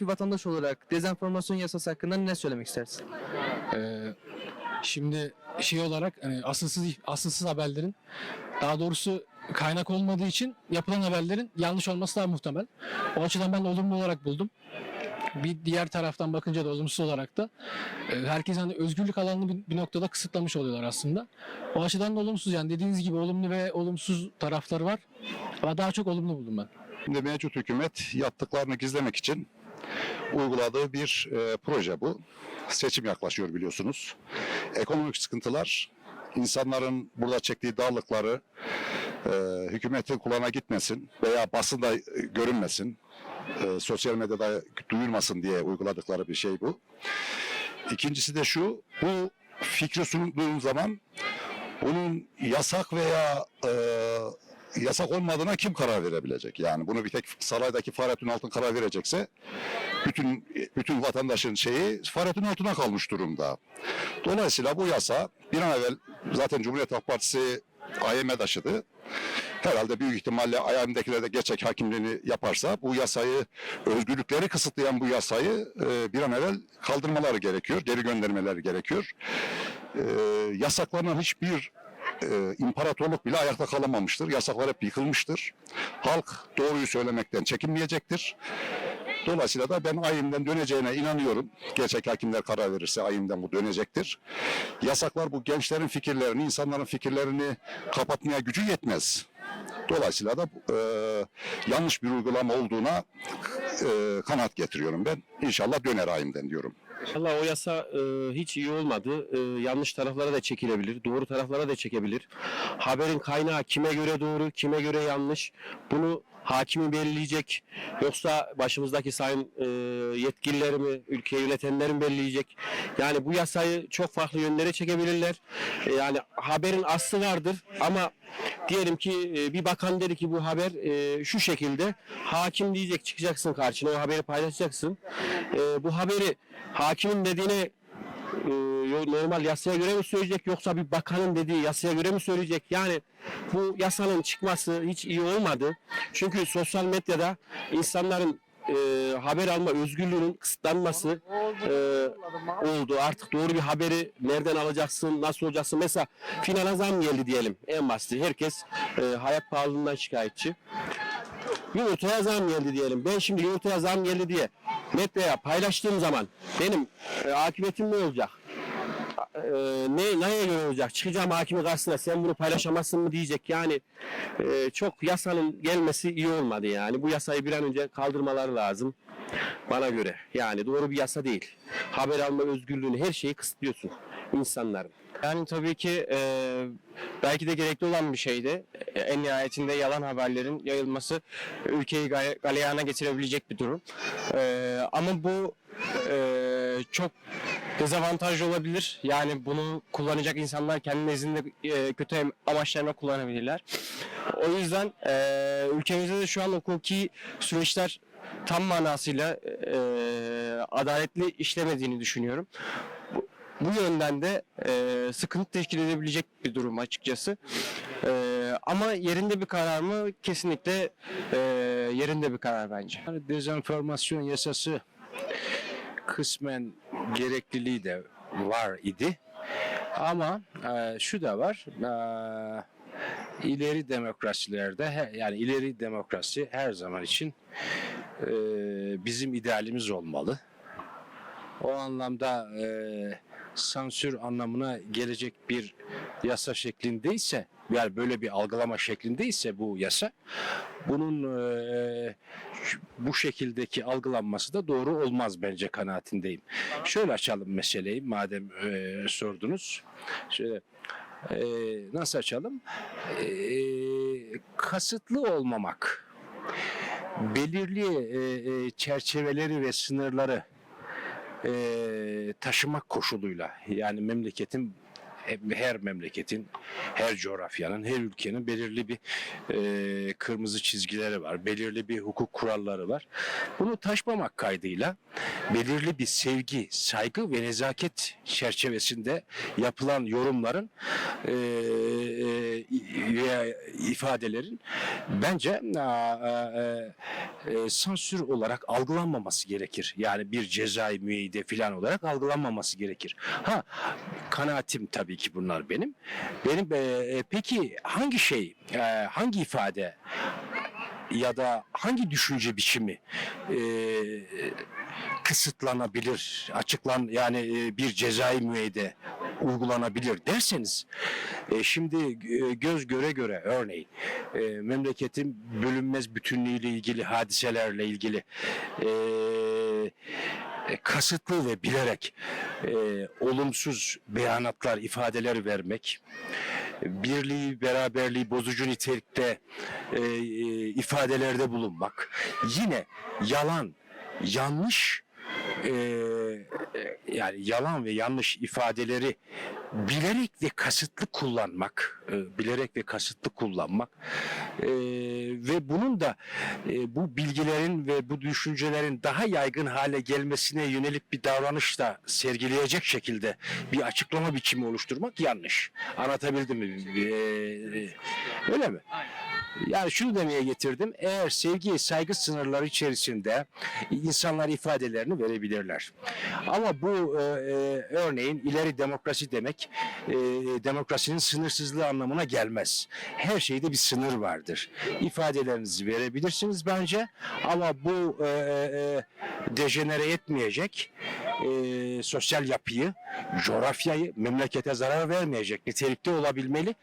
Bir vatandaş olarak dezenformasyon yasası hakkında ne söylemek istersin? Ee, şimdi şey olarak hani asılsız asılsız haberlerin daha doğrusu kaynak olmadığı için yapılan haberlerin yanlış olması daha muhtemel. O açıdan ben olumlu olarak buldum. Bir diğer taraftan bakınca da olumsuz olarak da e, herkes hani özgürlük alanını bir, bir noktada kısıtlamış oluyorlar aslında. O açıdan da olumsuz yani dediğiniz gibi olumlu ve olumsuz tarafları var. Ama daha çok olumlu buldum ben. Şimdi mevcut hükümet yaptıklarını gizlemek için uyguladığı bir e, proje bu. Seçim yaklaşıyor biliyorsunuz. Ekonomik sıkıntılar, insanların burada çektiği darlıkları e, hükümetin kulağına gitmesin veya basında görünmesin, e, sosyal medyada duyurmasın diye uyguladıkları bir şey bu. İkincisi de şu, bu fikri sunduğun zaman bunun yasak veya e, yasak olmadığına kim karar verebilecek? Yani bunu bir tek saraydaki Fahrettin Altun karar verecekse bütün bütün vatandaşın şeyi Fahrettin Altun'a kalmış durumda. Dolayısıyla bu yasa bir an evvel zaten Cumhuriyet Halk Partisi AYM taşıdı. Herhalde büyük ihtimalle AYM'dekiler de gerçek hakimliğini yaparsa bu yasayı, özgürlükleri kısıtlayan bu yasayı e, bir an evvel kaldırmaları gerekiyor, geri göndermeleri gerekiyor. E, yasaklanan hiçbir e, imparatorluk bile ayakta kalamamıştır. Yasaklar hep yıkılmıştır. Halk doğruyu söylemekten çekinmeyecektir. Dolayısıyla da ben ayimden döneceğine inanıyorum. Gerçek hakimler karar verirse ayimden bu dönecektir. Yasaklar bu gençlerin fikirlerini, insanların fikirlerini kapatmaya gücü yetmez. Dolayısıyla da e, yanlış bir uygulama olduğuna e, kanaat getiriyorum ben. İnşallah döner ayimden diyorum. Valla o yasa e, hiç iyi olmadı. E, yanlış taraflara da çekilebilir, doğru taraflara da çekebilir. Haberin kaynağı kime göre doğru, kime göre yanlış bunu hakimi belirleyecek. Yoksa başımızdaki sayın e, yetkililer mi, ülkeyi yönetenler mi belirleyecek? Yani bu yasayı çok farklı yönlere çekebilirler. E, yani haberin aslı vardır ama diyelim ki e, bir bakan dedi ki bu haber e, şu şekilde hakim diyecek çıkacaksın karşına o haberi paylaşacaksın. E, bu haberi hakimin dediğine normal yasaya göre mi söyleyecek yoksa bir bakanın dediği yasaya göre mi söyleyecek? Yani bu yasanın çıkması hiç iyi olmadı. Çünkü sosyal medyada insanların e, haber alma özgürlüğünün kısıtlanması e, oldu. Artık doğru bir haberi nereden alacaksın, nasıl olacaksın? Mesela finale zam geldi diyelim en basiti. Herkes e, hayat pahalılığından şikayetçi. Yumurtaya zam geldi diyelim. Ben şimdi yumurtaya zam geldi diye medyaya paylaştığım zaman benim e, akıbetim ne olacak? E, ne neye göre olacak? Çıkacağım hakimin karşısına sen bunu paylaşamazsın mı diyecek. Yani e, çok yasanın gelmesi iyi olmadı yani. Bu yasayı bir an önce kaldırmaları lazım bana göre. Yani doğru bir yasa değil. Haber alma özgürlüğünü her şeyi kısıtlıyorsun insanların. Yani tabii ki e, belki de gerekli olan bir şeydi. E, En nihayetinde yalan haberlerin yayılması ülkeyi galeyana getirebilecek bir durum. E, ama bu e, çok dezavantajlı olabilir. Yani bunu kullanacak insanlar kendi nezdinde e, kötü amaçlarına kullanabilirler. O yüzden e, ülkemizde de şu an hukuki süreçler tam manasıyla e, adaletli işlemediğini düşünüyorum. Bu, bu yönden de e, sıkıntı teşkil edebilecek bir durum açıkçası. E, ama yerinde bir karar mı? Kesinlikle e, yerinde bir karar bence. Yani dezenformasyon yasası kısmen gerekliliği de var idi. Ama e, şu da var. E, ileri demokrasilerde yani ileri demokrasi her zaman için e, bizim idealimiz olmalı. O anlamda e, sansür anlamına gelecek bir yasa şeklindeyse yani böyle bir algılama şeklindeyse bu yasa bunun e, bu şekildeki algılanması da doğru olmaz bence kanaatindeyim. Şöyle açalım meseleyi madem e, sordunuz. Şöyle e, nasıl açalım? E, kasıtlı olmamak, belirli e, e, çerçeveleri ve sınırları e, taşımak koşuluyla yani memleketin her memleketin, her coğrafyanın, her ülkenin belirli bir e, kırmızı çizgileri var, belirli bir hukuk kuralları var. Bunu taşmamak kaydıyla belirli bir sevgi, saygı ve nezaket çerçevesinde yapılan yorumların e, e, veya ifadelerin bence e, e, e, sansür olarak algılanmaması gerekir. Yani bir cezai müeyyide falan olarak algılanmaması gerekir. Ha kanaatim tabii ki bunlar benim. Benim e, e, peki hangi şey, e, hangi ifade ya da hangi düşünce biçimi e, kısıtlanabilir, açıklan yani e, bir cezai müeyyide uygulanabilir derseniz e, şimdi e, göz göre göre örneğin e, memleketin bölünmez bütünlüğüyle ilgili hadiselerle ilgili e, e, kasıtlı ve bilerek e, olumsuz beyanatlar, ifadeler vermek, birliği, beraberliği bozucu nitelikte e, e, ifadelerde bulunmak, yine yalan, yanlış e, yani yalan ve yanlış ifadeleri bilerek ve kasıtlı kullanmak, e, bilerek ve kasıtlı kullanmak e, ve bunun da e, bu bilgilerin ve bu düşüncelerin daha yaygın hale gelmesine yönelik bir davranış da sergileyecek şekilde bir açıklama biçimi oluşturmak yanlış. Anlatabildim mi? E, öyle mi? Yani şunu demeye getirdim. Eğer sevgi, saygı sınırları içerisinde insanlar ifadelerini verebilirler. Ama bu e, e, örneğin ileri demokrasi demek e, demokrasinin sınırsızlığı anlamına gelmez. Her şeyde bir sınır vardır. İfadelerinizi verebilirsiniz bence ama bu e, e, dejenere etmeyecek e, sosyal yapıyı, coğrafyayı, memlekete zarar vermeyecek nitelikte olabilmeli.